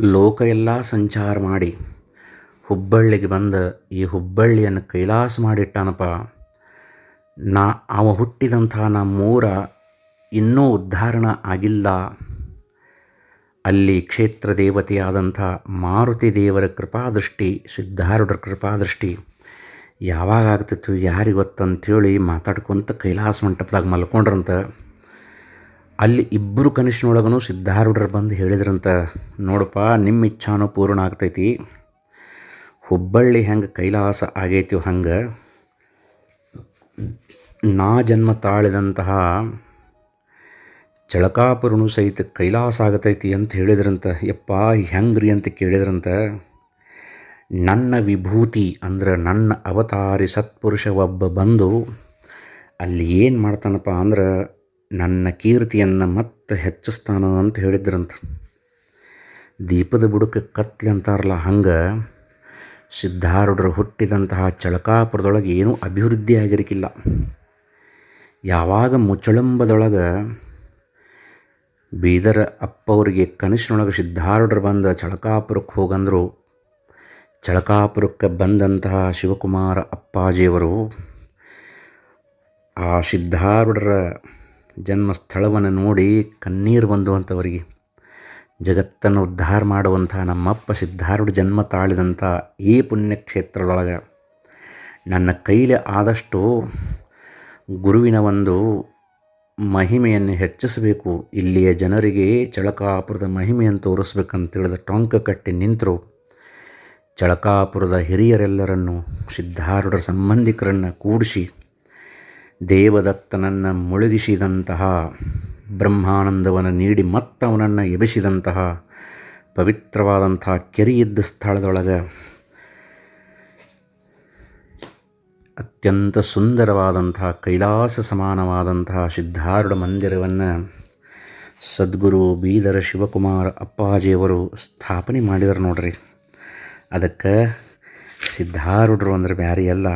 ಲೋಕ ಎಲ್ಲ ಸಂಚಾರ ಮಾಡಿ ಹುಬ್ಬಳ್ಳಿಗೆ ಬಂದ ಈ ಹುಬ್ಬಳ್ಳಿಯನ್ನು ಕೈಲಾಸ ಮಾಡಿಟ್ಟಾನಪ್ಪ. ನಾ, ಅವ ಹುಟ್ಟಿದಂಥ ನಮ್ಮೂರ ಇನ್ನೂ ಉದ್ಧಾರಣ ಆಗಿಲ್ಲ. ಅಲ್ಲಿ ಕ್ಷೇತ್ರ ದೇವತೆಯಾದಂಥ ಮಾರುತಿ ದೇವರ ಕೃಪಾದೃಷ್ಟಿ, ಸಿದ್ಧಾರೂಢರ ಕೃಪಾದೃಷ್ಟಿ ಯಾವಾಗ ಆಗ್ತಿತ್ತು ಯಾರಿಗೆ ಗೊತ್ತಂಥೇಳಿ ಮಾತಾಡ್ಕೊಂತ ಕೈಲಾಸ ಮಂಟಪದಾಗ ಮಲ್ಕೊಂಡ್ರಂತ, ಅಲ್ಲಿ ಇಬ್ಬರು ಕನಸಿನೊಳಗೂ ಸಿದ್ಧಾರೂಢರು ಬಂದು ಹೇಳಿದ್ರಂತ, ನೋಡಪ್ಪ ನಿಮ್ಮ ಇಚ್ಛಾನು ಪೂರ್ಣ ಆಗ್ತೈತಿ. ಹುಬ್ಬಳ್ಳಿ ಹೆಂಗೆ ಕೈಲಾಸ ಆಗೈತಿ ಹಂಗೆ, ನಾ ಜನ್ಮ ತಾಳಿದಂತಹ ಚಳಕಾಪುರನು ಸಹಿತ ಕೈಲಾಸ ಆಗತೈತಿ ಅಂತ ಹೇಳಿದ್ರಂತ, ಯಪ್ಪ, ಹೆಂಗ್ರಿ ಅಂತ ಕೇಳಿದ್ರಂತ, ನನ್ನ ವಿಭೂತಿ ಅಂದ್ರೆ ನನ್ನ ಅವತಾರಿ ಸತ್ಪುರುಷ ಒಬ್ಬ ಬಂದು ಅಲ್ಲಿ ಏನು ಮಾಡ್ತಾನಪ್ಪ ಅಂದ್ರೆ ನನ್ನ ಕೀರ್ತಿಯನ್ನು ಮತ್ತೆ ಹೆಚ್ಚಿಸ್ತಾನ ಅಂತ ಹೇಳಿದ್ರಂತ. ದೀಪದ ಬುಡಕ್ಕೆ ಕತ್ಲೆ ಅಂತಾರಲ್ಲ ಹಂಗೆ, ಸಿದ್ಧಾರೂಢರು ಹುಟ್ಟಿದಂತಹ ಚಳಕಾಪುರದೊಳಗೆ ಏನೂ ಅಭಿವೃದ್ಧಿ ಆಗಿರಕ್ಕಿಲ್ಲ ಯಾವಾಗ ಮುಚ್ಚಳಂಬದೊಳಗೆ ಬೀದರ ಅಪ್ಪವ್ರಿಗೆ ಕನಸಿನೊಳಗೆ ಸಿದ್ಧಾರೂಢರು ಬಂದ ಚಳಕಾಪುರಕ್ಕೆ ಹೋಗಂದರು. ಚಳಕಾಪುರಕ್ಕೆ ಬಂದಂತಹ ಶಿವಕುಮಾರ ಅಪ್ಪಾಜಿಯವರು ಆ ಸಿದ್ಧಾರೂಢರ ಜನ್ಮಸ್ಥಳವನ್ನು ನೋಡಿ ಕಣ್ಣೀರು ಬಂದುವಂಥವರಿಗೆ, ಜಗತ್ತನ್ನು ಉದ್ಧಾರ ಮಾಡುವಂಥ ನಮ್ಮಪ್ಪ ಸಿದ್ಧಾರೂಢ ಜನ್ಮ ತಾಳಿದಂಥ ಈ ಪುಣ್ಯಕ್ಷೇತ್ರದೊಳಗೆ ನನ್ನ ಕೈಲಿ ಆದಷ್ಟು ಗುರುವಿನ ಒಂದು ಮಹಿಮೆಯನ್ನು ಹೆಚ್ಚಿಸಬೇಕು. ಇಲ್ಲಿಯ ಜನರಿಗೆ ಚಳಕಾಪುರದ ಮಹಿಮೆಯನ್ನು ತೋರಿಸ್ಬೇಕಂತೇಳಿದ ಟೊಂಕ ಕಟ್ಟಿ ನಿಂತರು. ಚಳಕಾಪುರದ ಹಿರಿಯರೆಲ್ಲರನ್ನು ಸಿದ್ಧಾರೂಢರ ಸಂಬಂಧಿಕರನ್ನು ಕೂಡಿಸಿ ದೇವದತ್ತನನ್ನು ಮುಳುಗಿಸಿದಂತಹ ಬ್ರಹ್ಮಾನಂದವನ್ನು ನೀಡಿ ಮತ್ತವನನ್ನು ಎಬಿಸಿದಂತಹ ಪವಿತ್ರವಾದಂತಹ ಕೆರೆಯಿದ್ದ ಸ್ಥಳದೊಳಗೆ ಅತ್ಯಂತ ಸುಂದರವಾದಂತಹ ಕೈಲಾಸ ಸಮಾನವಾದಂತಹ ಸಿದ್ಧಾರೂಢ ಮಂದಿರವನ್ನು ಸದ್ಗುರು ಬೀದರ ಶಿವಕುಮಾರ ಅಪ್ಪಾಜಿಯವರು ಸ್ಥಾಪನೆ ಮಾಡಿದರು ನೋಡ್ರಿ. ಅದಕ್ಕೆ ಸಿದ್ಧಾರೂಢರು ಅಂದ್ರೆ ಬ್ಯಾರಿ ಅಲ್ಲ.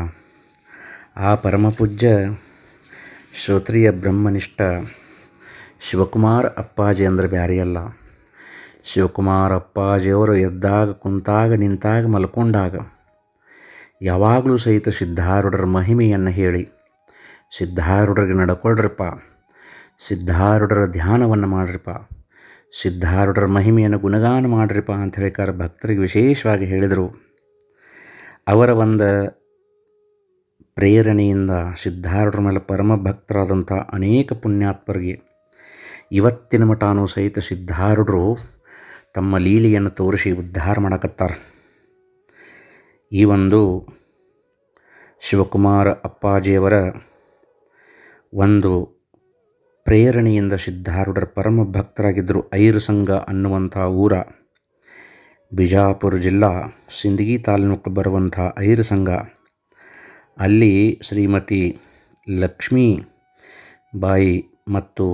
ಆ ಪರಮಪೂಜ್ಯ ಶ್ರೋತ್ರಿಯ ಬ್ರಹ್ಮನಿಷ್ಠ ಶಿವಕುಮಾರ ಅಪ್ಪಾಜಿ ಅಂದ್ರೆ ಬ್ಯಾರಿ ಅಲ್ಲ. ಶಿವಕುಮಾರ ಅಪ್ಪಾಜಿಯವರು ಎದ್ದಾಗ ಕುಂತಾಗ ನಿಂತಾಗ ಮಲ್ಕೊಂಡಾಗ ಯಾವಾಗಲೂ ಸಹಿತ ಸಿದ್ಧಾರೂಢರ ಮಹಿಮೆಯನ್ನು ಹೇಳಿ. ಸಿದ್ಧಾರೂಢರಿಗೆ ನಡ್ಕೊಳ್ರಪ್ಪ. ಸಿದ್ಧಾರೂಢರ ಧ್ಯಾನವನ್ನು ಮಾಡ್ರಿಪ್ಪ. ಸಿದ್ಧಾರೂಢರ ಮಹಿಮೆಯನ್ನು ಗುಣಗಾನ ಮಾಡ್ರಿಪ್ಪ ಅಂತ ಹೇಳಿಕಾರ ಭಕ್ತರಿಗೆ ವಿಶೇಷವಾಗಿ ಹೇಳಿದರು. ಅವರ ಒಂದು ಪ್ರೇರಣೆಯಿಂದ ಸಿದ್ಧಾರೂಢರ ಮೇಲೆ ಪರಮ ಭಕ್ತರಾದಂಥ ಅನೇಕ ಪುಣ್ಯಾತ್ಮರಿಗೆ ಇವತ್ತಿನ ಮಟಾನು ಸಹಿತ ಸಿದ್ಧಾರೂಢರು ತಮ್ಮ ಲೀಲೆಯನ್ನು ತೋರಿಸಿ ಉದ್ಧಾರ ಮಾಡಕತ್ತಾರೆ. ಈ ಒಂದು ಶಿವಕುಮಾರ ಅಪ್ಪಾಜಿಯವರ ಒಂದು ಪ್ರೇರಣೆಯಿಂದ ಸಿದ್ಧಾರೂಢರ ಪರಮ ಭಕ್ತರಾಗಿದ್ದರು ಐರು ಸಂಘ ಅನ್ನುವಂಥ ಊರ ಬಿಜಾಪುರ ಜಿಲ್ಲಾ ಸಿಂದಗಿ ತಾಲೂಕು ಬರುವಂಥ ಐರು ಸಂಘ. ಅಲ್ಲಿ ಶ್ರೀಮತಿ ಲಕ್ಷ್ಮೀ ಬಾಯಿ ಮತ್ತು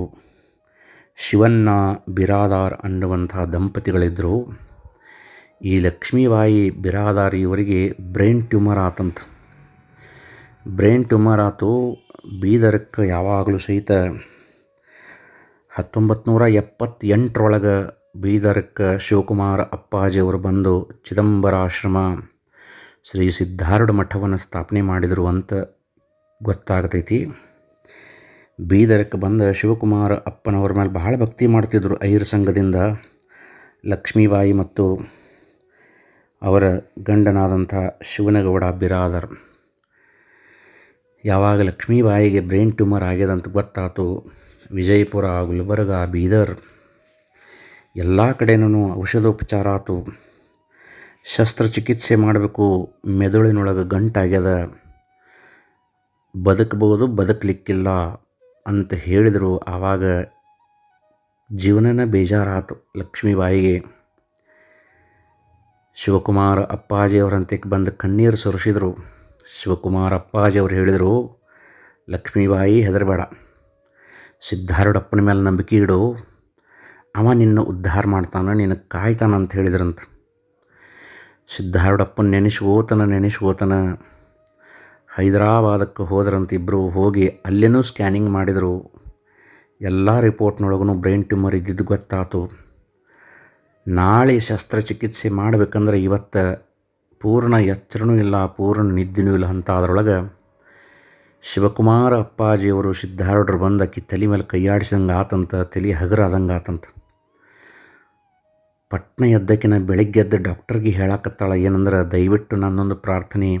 ಶಿವಣ್ಣ ಬಿರಾದಾರ್ ಅನ್ನುವಂಥ ದಂಪತಿಗಳಿದ್ದರು. ಈ ಲಕ್ಷ್ಮೀಬಾಯಿ ಬಿರಾದಾರಿಯವರಿಗೆ ಬ್ರೈನ್ ಟ್ಯೂಮರ್ ಆತಂತ. ಬ್ರೈನ್ ಟ್ಯೂಮರ್ ಆತು ಬೀದರಕ್ಕೆ ಯಾವಾಗಲೂ ಸಹಿತ ಹತ್ತೊಂಬತ್ತು ನೂರ ಎಪ್ಪತ್ತೆಂಟರೊಳಗೆ ಬೀದರಕ್ಕೆ ಶಿವಕುಮಾರ ಅಪ್ಪಾಜಿಯವರು ಬಂದು ಚಿದಂಬರಾಶ್ರಮ ಶ್ರೀ ಸಿದ್ಧಾರೂಢ ಮಠವನ್ನು ಸ್ಥಾಪನೆ ಮಾಡಿದರು ಅಂತ ಗೊತ್ತಾಗತೈತಿ. ಬೀದರಕ್ಕೆ ಬಂದ ಶಿವಕುಮಾರ ಅಪ್ಪನವ್ರ ಮೇಲೆ ಬಹಳ ಭಕ್ತಿ ಮಾಡ್ತಿದ್ರು ಐರ್ ಸಂಘದಿಂದ ಲಕ್ಷ್ಮೀಬಾಯಿ ಮತ್ತು ಅವರ ಗಂಡನಾದಂಥ ಶಿವನಗೌಡ ಬಿರಾದರ್. ಯಾವಾಗ ಲಕ್ಷ್ಮೀಬಾಯಿಗೆ ಬ್ರೈನ್ ಟ್ಯೂಮರ್ ಆಗ್ಯದಂತ ಗೊತ್ತಾತು. ವಿಜಯಪುರ ಗುಲ್ಬರ್ಗ ಬೀದರ್ ಎಲ್ಲ ಕಡೆನೂ ಔಷಧೋಪಚಾರ ಆತು. ಶಸ್ತ್ರಚಿಕಿತ್ಸೆ ಮಾಡಬೇಕು, ಮೆದುಳಿನೊಳಗೆ ಗಂಟಾಗ್ಯದ ಬದುಕಬಹುದು, ಬದುಕಲಿಕ್ಕಿಲ್ಲ ಅಂತ ಹೇಳಿದರು. ಆವಾಗ ಜೀವನನ ಬೇಜಾರಾತು ಲಕ್ಷ್ಮೀಬಾಯಿಗೆ ಶಿವಕುಮಾರ ಅಪ್ಪಾಜಿಯವರಂತೆ ಬಂದು ಕಣ್ಣೀರು ಸುರಿಸಿದರು. ಶಿವಕುಮಾರ ಅಪ್ಪಾಜಿಯವರು ಹೇಳಿದರು, ಲಕ್ಷ್ಮೀಬಾಯಿ, ಹೆದರಬೇಡ. ಸಿದ್ಧಾರೂಢಪ್ಪನ ಮೇಲೆ ನಂಬಿಕೆ ಇಡು. ಅವ ನಿನ್ನ ಉದ್ಧಾರ ಮಾಡ್ತಾನೆ, ನಿನ್ನ ಕಾಯ್ತಾನ ಅಂತ ಹೇಳಿದ್ರಂತ. ಸಿದ್ಧಾರೂಢಪ್ಪನ ನೆನೆಸ್ಕೋತನ ನೆನೆಸ್ಕೋತನ. ಹೈದರಾಬಾದಕ್ಕೆ ಹೋದ್ರಂತ ಇಬ್ಬರು ಹೋಗಿ ಅಲ್ಲೇನೂ ಸ್ಕ್ಯಾನಿಂಗ್ ಮಾಡಿದರು. ಎಲ್ಲ ರಿಪೋರ್ಟ್ನೊಳಗೂ ಬ್ರೈನ್ ಟ್ಯೂಮರ್ ಇದ್ದಿದ್ದು ಗೊತ್ತಾತು. ನಾಳೆ ಶಸ್ತ್ರಚಿಕಿತ್ಸೆ ಮಾಡಬೇಕಂದ್ರೆ ಇವತ್ತು ಪೂರ್ಣ ಎಚ್ಚರನೂ ಇಲ್ಲ, ಪೂರ್ಣ ನಿದ್ದೆನೂ ಇಲ್ಲ ಅಂತ ಅದರೊಳಗೆ ಶಿವಕುಮಾರ ಅಪ್ಪಾಜಿಯವರು ಸಿದ್ಧಾರೂಢರು ಬಂದು ಅಕ್ಕಿ ತಲೆ ಮೇಲೆ ಕೈಯಾಡಿಸಿದಂಗೆ ಆತಂತ, ತಲೆ ಹಗರಾದಂಗೆ ಆತಂತ. ಪಟ್ನ ಎದ್ದಕ್ಕಿನ ಬೆಳಗ್ಗೆ ಎದ್ದು ಡಾಕ್ಟರ್ಗೆ ಹೇಳಕತ್ತಾಳ, ಏನಂದ್ರೆ ದಯವಿಟ್ಟು ನನ್ನೊಂದು ಪ್ರಾರ್ಥನೆ,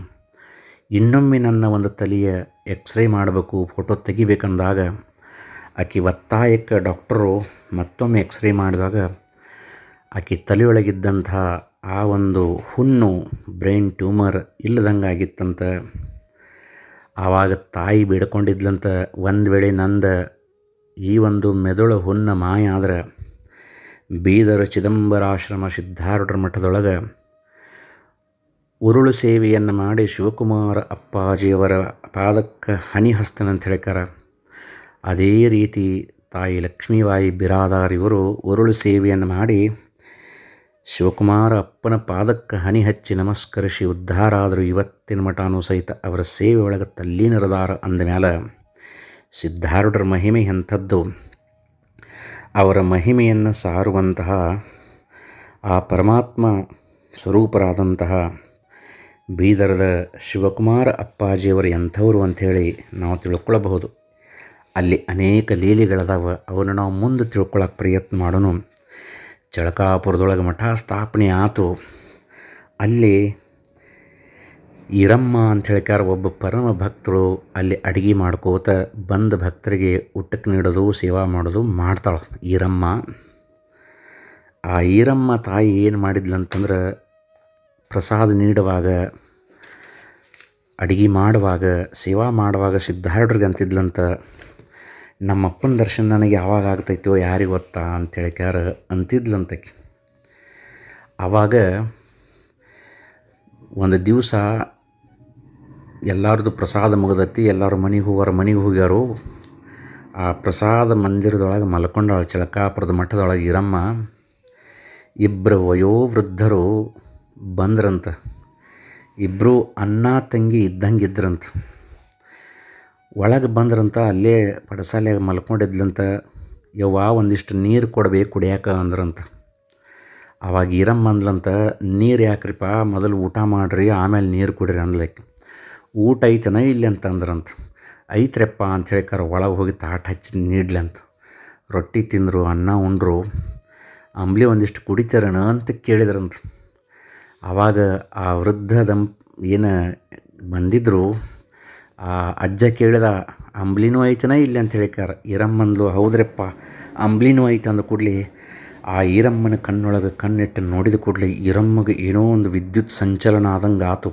ಇನ್ನೊಮ್ಮೆ ನನ್ನ ಒಂದು ತಲೆಯ ಎಕ್ಸ್ರೇ ಮಾಡಬೇಕು, ಫೋಟೋ ತೆಗಿಬೇಕಂದಾಗ ಆಕೆ ಒತ್ತಾಯಕ್ಕೆ ಡಾಕ್ಟರು ಮತ್ತೊಮ್ಮೆ ಎಕ್ಸ್ರೇ ಮಾಡಿದಾಗ ಆಕೆ ತಲೆಯೊಳಗಿದ್ದಂಥ ಆ ಒಂದು ಹುಣ್ಣು ಬ್ರೈನ್ ಟ್ಯೂಮರ್ ಇಲ್ಲದಂಗೆ ಆಗಿತ್ತಂತ ಆವಾಗ ತಾಯಿ ಬೇಡ್ಕೊಂಡಿದ್ಲಂತ ಒಂದು ವೇಳೆ ನಂದ ಈ ಒಂದು ಮೆದುಳು ಹುಣ್ಣ ಮಾಯ ಆದ್ರೆ ಬೀದರ ಚಿದಂಬರಾಶ್ರಮ ಸಿದ್ಧಾರೂಢರ ಮಠದೊಳಗೆ ಉರುಳು ಸೇವೆಯನ್ನು ಮಾಡಿ ಶಿವಕುಮಾರ ಅಪ್ಪಾಜಿಯವರ ಪಾದಕ್ಕೆ ಹನಿ ಹಸ್ತನಂತ ಹೇಳ್ಕಾರ ಅದೇ ರೀತಿ ತಾಯಿ ಲಕ್ಷ್ಮೀಬಾಯಿ ಬಿರಾದಾರ್ ಇವರು ಉರುಳು ಸೇವೆಯನ್ನು ಮಾಡಿ ಶಿವಕುಮಾರ ಅಪ್ಪನ ಪಾದಕ್ಕೆ ಹನಿ ಹಚ್ಚಿ ನಮಸ್ಕರಿಸಿ ಉದ್ಧಾರ ಆದರೂ ಇವತ್ತಿನ ಮಠಾನೂ ಸಹಿತ ಅವರ ಸೇವೆ ಒಳಗೆ ತಲ್ಲೀನರದಾರ ಅಂದಮೇಲೆ ಸಿದ್ಧಾರೂಢರ ಮಹಿಮೆ ಎಂಥದ್ದು? ಅವರ ಮಹಿಮೆಯನ್ನು ಸಾರುವಂತಹ, ಆ ಪರಮಾತ್ಮ ಸ್ವರೂಪರಾದಂತಹ ಬೀದರದ ಶಿವಕುಮಾರ ಅಪ್ಪಾಜಿಯವರು ಎಂಥವರು ಅಂಥೇಳಿ ನಾವು ತಿಳ್ಕೊಳ್ಳಬಹುದು ಅಲ್ಲಿ ಅನೇಕ ಲೀಲೆಗಳದಾವ, ಅವನ್ನು ನಾವು ಮುಂದೆ ತಿಳ್ಕೊಳ್ಳೋಕೆ ಪ್ರಯತ್ನ ಮಾಡೋಣ ಚಳಕಾಪುರದೊಳಗೆ ಮಠ ಸ್ಥಾಪನೆ ಆತು. ಅಲ್ಲಿ ಈರಮ್ಮ ಅಂತ ಹೇಳ್ಕಾರ ಒಬ್ಬ ಪರಮ ಭಕ್ತರು ಅಲ್ಲಿ ಅಡುಗೆ ಮಾಡ್ಕೋತ ಬಂದ ಭಕ್ತರಿಗೆ ಊಟಕ್ಕೆ ನೀಡೋದು, ಸೇವಾ ಮಾಡೋದು ಮಾಡ್ತಾಳೆ ಈರಮ್ಮ. ಆ ಈರಮ್ಮ ತಾಯಿ ಏನು ಮಾಡಿದ್ಲಂತಂದ್ರೆ ಪ್ರಸಾದ ನೀಡುವಾಗ, ಅಡುಗೆ ಮಾಡುವಾಗ, ಸೇವಾ ಮಾಡುವಾಗ ಸಿದ್ಧಾರ್ಡ್ರಿಗೆ ಅಂತಿದ್ಲಂತ ನಮ್ಮಪ್ಪನ ದರ್ಶನ ನನಗೆ ಯಾವಾಗ ಆಗ್ತೈತೋ ಯಾರಿಗೆ ಗೊತ್ತಾ ಅಂತೇಳಿ ಕ್ಯಾರ ಅಂತಿದ್ಲಂತಕ್ಕೆ ಆವಾಗ ಒಂದು ದಿವಸ ಎಲ್ಲರದು ಪ್ರಸಾದ ಮುಗದತ್ತಿ ಎಲ್ಲರೂ ಮನೆಗೆ ಹೋಗೋರು ಮನೆಗೆ ಹೋಗ್ಯಾರು. ಆ ಪ್ರಸಾದ ಮಂದಿರದೊಳಗೆ ಮಲ್ಕೊಂಡಾಳ ಚಳಕಾಪುರದ ಮಠದೊಳಗೆ ಇರಮ್ಮ ಇಬ್ಬರು ವಯೋವೃದ್ಧರು ಬಂದ್ರಂತ. ಇಬ್ಬರು ಅಣ್ಣ ತಂಗಿ ಇದ್ದಂಗೆ ಇದ್ರಂತ. ಒಳಗೆ ಬಂದ್ರಂತ ಅಲ್ಲೇ ಪಡಸಾಲೆಯಾಗ ಮಲ್ಕೊಂಡಿದ್ಲಂತ, ಯವ್ವ ಒಂದಿಷ್ಟು ನೀರು ಕೊಡ್ಬೇಕು ಕುಡಿಯಾಕ ಅಂದ್ರಂತ. ಅವಾಗ ಈರಮ್ಮ ಅಂದ್ಲಂತ, ನೀರು ಯಾಕ್ರಿಪ್ಪ ಮೊದಲು ಊಟ ಮಾಡಿರಿ, ಆಮೇಲೆ ನೀರು ಕುಡಿರಿ ಅಂದ್ಲಕ್ಕೆ ಊಟ ಐತನ ಇಲ್ಲಿ? ಅಂತ ಅಂದ್ರಂತ. ಐತ್ರಪ್ಪ, ಅಂತ ಕರ ಒಳಗೆ ಹೋಗಿ ತಾಟ ಹಚ್ಚಿ ನೀಡ್ಲಂತ. ರೊಟ್ಟಿ ತಿಂದರು, ಅನ್ನ ಉಂಡ್ರು, ಅಂಬ್ಲಿ ಒಂದಿಷ್ಟು ಕುಡಿತಾರಣ? ಅಂತ ಕೇಳಿದ್ರಂತ. ಆವಾಗ ಆ ವೃದ್ಧ ದಂಪ್ ಏನು ಬಂದಿದ್ದರು ಆ ಅಜ್ಜ ಕೇಳಿದ, ಅಂಬ್ಲಿನೂ ಐತನ ಇಲ್ಲ? ಅಂತ ಹೇಳಿಕಾರ ಈರಮ್ಮಂದ್ಲು ಹೌದ್ರಪ್ಪ, ಅಂಬ್ಲಿನೂ ಐತ ಅಂದ ಕೂಡಲೇ, ಆ ಈರಮ್ಮನ ಕಣ್ಣೊಳಗೆ ಕಣ್ಣಿಟ್ಟು ನೋಡಿದ ಕೂಡಲೇ ಈರಮ್ಮಗೆ ಏನೋ ಒಂದು ವಿದ್ಯುತ್ ಸಂಚಲನ ಆದಂಗೆ ಆತು.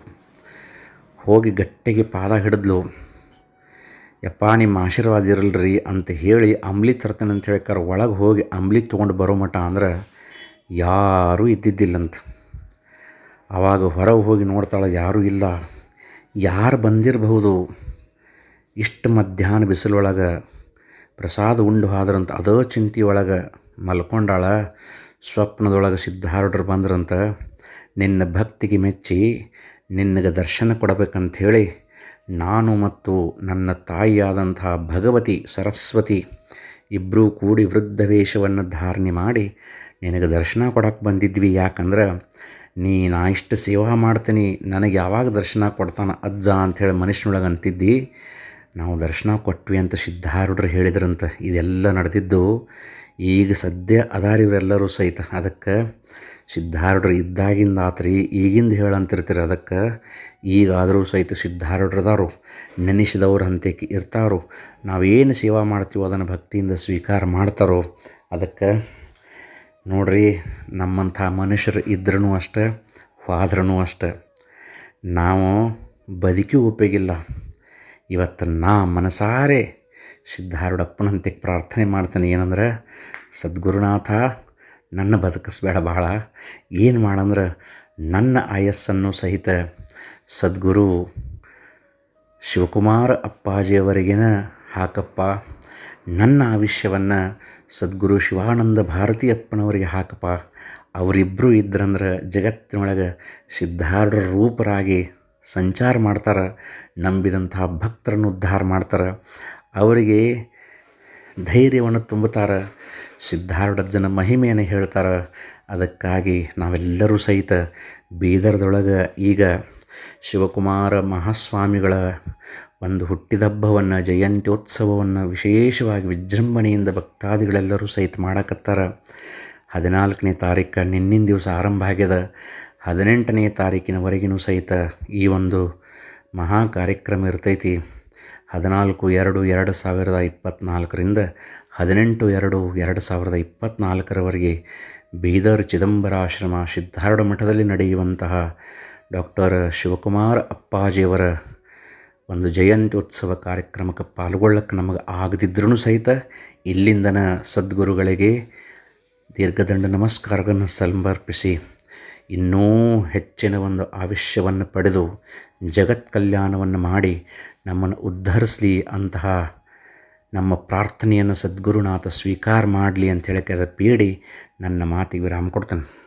ಹೋಗಿ ಗಟ್ಟಿಗೆ ಪಾದ ಹಿಡಿದ್ಲು. ಯಪ್ಪ, ನಿಮ್ಮ ಆಶೀರ್ವಾದ ಇರಲ್ರಿ ಅಂತ ಹೇಳಿ ಅಂಬ್ಲಿ ತರ್ತೇನೆ ಅಂತ ಹೇಳಿಕಾರ ಒಳಗೆ ಹೋಗಿ ಅಂಬ್ಲಿ ತೊಗೊಂಡು ಬರೋ ಮಟ ಅಂದ್ರೆ ಯಾರೂ ಇದ್ದಿದ್ದಿಲ್ಲಂತ. ಆವಾಗ ಹೊರಗೆ ಹೋಗಿ ನೋಡ್ತಾಳೆ, ಯಾರೂ ಇಲ್ಲ. ಯಾರು ಬಂದಿರಬಹುದು? ಇಷ್ಟು ಮಧ್ಯಾಹ್ನ ಬಿಸಿಲೊಳಗೆ ಪ್ರಸಾದ ಉಂಡು ಹಾದ್ರಂತ ಅದೋ ಚಿಂತೆಯೊಳಗೆ ಮಲ್ಕೊಂಡಾಳ. ಸ್ವಪ್ನದೊಳಗೆ ಸಿದ್ಧಾರೂಢರು ಬಂದ್ರಂತ, ನಿನ್ನ ಭಕ್ತಿಗೆ ಮೆಚ್ಚಿ ನಿನಗೆ ದರ್ಶನ ಕೊಡಬೇಕಂಥೇಳಿ ನಾನು ಮತ್ತು ನನ್ನ ತಾಯಿಯಾದಂಥ ಭಗವತಿ ಸರಸ್ವತಿ ಇಬ್ಬರೂ ಕೂಡಿ ವೃದ್ಧ ವೇಷವನ್ನು ಧಾರಣೆ ಮಾಡಿ ನಿನಗೆ ದರ್ಶನ ಕೊಡಕ್ಕೆ ಬಂದಿದ್ವಿ. ಯಾಕಂದ್ರೆ ನೀ ನಾ ಇಷ್ಟು ಸೇವಾ ಮಾಡ್ತೀನಿ, ನನಗೆ ಯಾವಾಗ ದರ್ಶನ ಕೊಡ್ತಾನೆ, ಅಜ್ಜ ಅಂಥೇಳಿ ಮನುಷ್ಯನೊಳಗೆ ಅಂತಿದ್ದಿ, ನಾವು ದರ್ಶನ ಕೊಟ್ವಿ ಅಂತ ಸಿದ್ಧಾರೂಢರು ಹೇಳಿದ್ರಂತ. ಇದೆಲ್ಲ ನಡೆದಿದ್ದು ಈಗ ಸದ್ಯ ಅದಾರ ಇವರೆಲ್ಲರೂ ಸಹಿತ. ಅದಕ್ಕೆ ಸಿದ್ಧಾರೂಢರು ಇದ್ದಾಗಿಂದ ಆತ್ರಿ, ಈಗಿಂದ ಹೇಳಂತಿರ್ತೀರಿ ಅದಕ್ಕೆ. ಈಗಾದರೂ ಸಹಿತ ಸಿದ್ಧಾರೂಢರದಾರು, ನೆನೆಸಿದವರು ಹಂತಕ್ಕೆ ಇರ್ತಾರೋ. ನಾವೇನು ಸೇವಾ ಮಾಡ್ತೀವೋ ಅದನ್ನು ಭಕ್ತಿಯಿಂದ ಸ್ವೀಕಾರ ಮಾಡ್ತಾರೋ, ಅದಕ್ಕೆ ನೋಡ್ರಿ, ನಮ್ಮಂಥ ಮನುಷ್ಯರು ಇದ್ರೂ ಅಷ್ಟೆ ಹೋದ್ರೂ ಅಷ್ಟೆ. ನಾವು ಬದುಕಿ ಉಪಯೋಗಿಲ್ಲ ಇವತ್ತು ನಾ ಮನಸಾರೆ ಸಿದ್ಧಾರೂಢಪ್ಪನಂತೆ ಪ್ರಾರ್ಥನೆ ಮಾಡ್ತಾನೆ. ಏನಂದ್ರೆ, ಸದ್ಗುರುನಾಥ, ನನ್ನ ಬದುಕಿಸ್ಬೇಡ ಭಾಳ ಏನು ಮಾಡಂದ್ರೆ, ನನ್ನ ಆಯಸ್ಸನ್ನು ಸಹಿತ ಸದ್ಗುರು ಶಿವಕುಮಾರ ಅಪ್ಪಾಜಿಯವರಿಗಿನ ಹಾಕಪ್ಪ. ನನ್ನ ಆವಿಷ್ಯವನ್ನು ಸದ್ಗುರು ಶಿವಾನಂದ ಭಾರತೀಯಪ್ಪನವರಿಗೆ ಹಾಕಪ್ಪ. ಅವರಿಬ್ಬರು ಇದ್ರಂದ್ರೆ ಜಗತ್ತಿನೊಳಗೆ ಸಿದ್ಧಾರ್ಢ ರೂಪರಾಗಿ ಸಂಚಾರ ಮಾಡ್ತಾರೆ, ನಂಬಿದಂತಹ ಭಕ್ತರನ್ನು ಉದ್ಧಾರ ಮಾಡ್ತಾರೆ. ಅವರಿಗೆ ಧೈರ್ಯವನ್ನು ತುಂಬುತ್ತಾರೆ ಸಿದ್ಧಾರೂಢಜ್ಜನ ಮಹಿಮೆಯನ್ನು ಹೇಳ್ತಾರೆ. ಅದಕ್ಕಾಗಿ ನಾವೆಲ್ಲರೂ ಸಹಿತ ಬೀದರ್ದೊಳಗೆ ಈಗ ಶಿವಕುಮಾರ ಮಹಾಸ್ವಾಮಿಗಳ ಒಂದು ಹುಟ್ಟಿದಬ್ಬವನ್ನು, ಜಯಂತ್ಯೋತ್ಸವವನ್ನು ವಿಶೇಷವಾಗಿ ವಿಜೃಂಭಣೆಯಿಂದ ಭಕ್ತಾದಿಗಳೆಲ್ಲರೂ ಸಹಿತ ಮಾಡಕತ್ತಾರ. ಹದಿನಾಲ್ಕನೇ ತಾರೀಕು ನಿನ್ನಿನ ದಿವಸ ಆರಂಭ ಆಗ್ಯದ. ಹದಿನೆಂಟನೇ ತಾರೀಕಿನವರೆಗಿನೂ ಸಹಿತ ಈ ಒಂದು ಮಹಾ ಕಾರ್ಯಕ್ರಮ ಇರ್ತೈತಿ. ಹದಿನಾಲ್ಕು ಎರಡು ಎರಡು ಸಾವಿರದ ಇಪ್ಪತ್ತ್ನಾಲ್ಕರಿಂದ ಹದಿನೆಂಟು ಎರಡು ಎರಡು ಸಾವಿರದ ಇಪ್ಪತ್ತ್ನಾಲ್ಕರವರೆಗೆ ಬೀದರ್ ಚಿದಂಬರಾಶ್ರಮ ಸಿದ್ಧಾರೂಢ ಮಠದಲ್ಲಿ ನಡೆಯುವಂತಹ ಡಾಕ್ಟರ್ ಶಿವಕುಮಾರ್ ಅಪ್ಪಾಜಿಯವರ ಒಂದು ಜಯಂತ್ಯೋತ್ಸವ ಕಾರ್ಯಕ್ರಮಕ್ಕೆ ಪಾಲ್ಗೊಳ್ಳಕ್ಕೆ ನಮಗೆ ಆಗದಿದ್ರೂ ಸಹಿತ ಇಲ್ಲಿಂದನ ಸದ್ಗುರುಗಳಿಗೆ ದೀರ್ಘದಂಡ ನಮಸ್ಕಾರಗಳನ್ನು ಸಮರ್ಪಿಸಿ ಇನ್ನೂ ಹೆಚ್ಚಿನ ಒಂದು ಆವಿಷ್ಯವನ್ನು ಪಡೆದು ಜಗತ್ ಕಲ್ಯಾಣವನ್ನು ಮಾಡಿ ನಮ್ಮನ್ನು ಉದ್ಧರಿಸಲಿ ಅಂತಹ ನಮ್ಮ ಪ್ರಾರ್ಥನೆಯನ್ನು ಸದ್ಗುರುನಾಥ ಸ್ವೀಕಾರ ಮಾಡಲಿ ಅಂತ ಹೇಳಕ್ಕೆ ಪೀಡಿ ನನ್ನ ಮಾತಿಗೆ ವಿರಾಮ ಕೊಡ್ತಾನೆ.